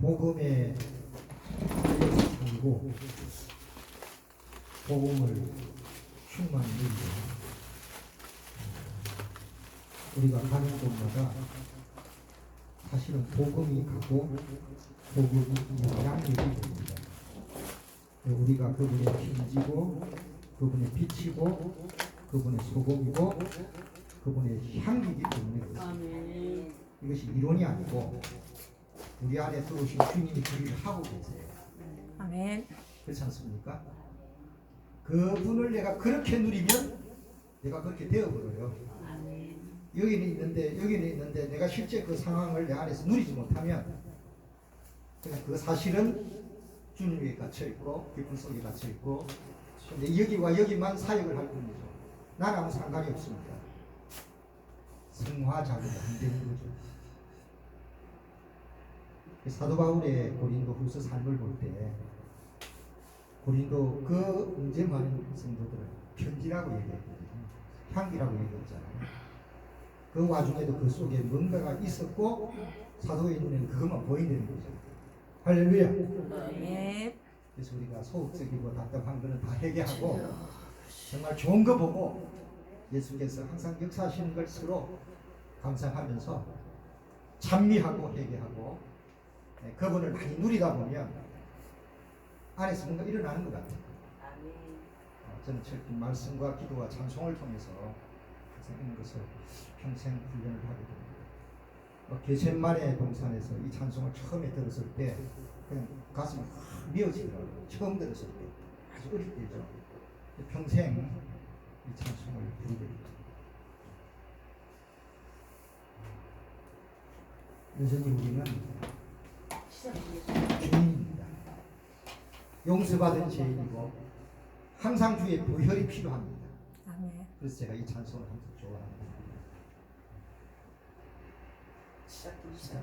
복음에 살고 복음을 충만히 우리가 가는 곳마다 사실은 복음이 가고 복음이 영향력이 됩니다. 우리가 그분의 빛이고 그분의 빛이고 그분의 소금이고 그분의 향기이기 때문에 그렇습니다. 이것이 이론이 아니고 우리 안에 들어오신 주님이 그 일을 하고 계세요. 아멘. 그렇지 않습니까? 그분을 내가 그렇게 누리면 내가 그렇게 되어버려요. 아멘. 여기는 있는데 여기는 있는데 내가 실제 그 상황을 내 안에서 누리지 못하면 그 사실은 주님에게 갇혀 있고 기쁨 속에 갇혀 있고 근데 여기와 여기만 사역을 할 뿐이죠. 아무 상관이 없습니다. 성화작용이 안 되는 거죠. 사도 바울의 고린도 후서 삶을 볼 때 고린도 그 문제 많은 성도들을 편지라고 얘기했거든요. 향기라고 얘기했잖아요. 그 와중에도 그 속에 뭔가가 있었고 사도의 눈에는 그것만 보이는 거죠. 할렐루야. 아멘. 그래서 우리가 소극적이고 답답한 거는 다 회개하고 정말 좋은 거 보고 예수께서 항상 역사하시는 걸 서로 감상하면서 찬미하고 회개하고 네, 그분을 많이 누리다 보면 안에서 뭔가 일어나는 것 같아요. 어, 저는 철저히 말씀과 기도와 찬송을 통해서 이런 것을 평생 훈련을 하게 됩니다. 어, 게셋만의 동산에서 이 찬송을 처음에 들었을 때 그냥 가슴이 확 미어지더라고요. 처음 들었을 때 아주 어릴 때죠. 평생 이 찬송을 부르게 됩니다. 여전히 우리는 죄인입니다. 용서받은 죄인이고 항상 주의 보혈이 필요합니다. 아멘. 그래서 제가 이 찬송을 항상 좋아합니다. 시작합시다.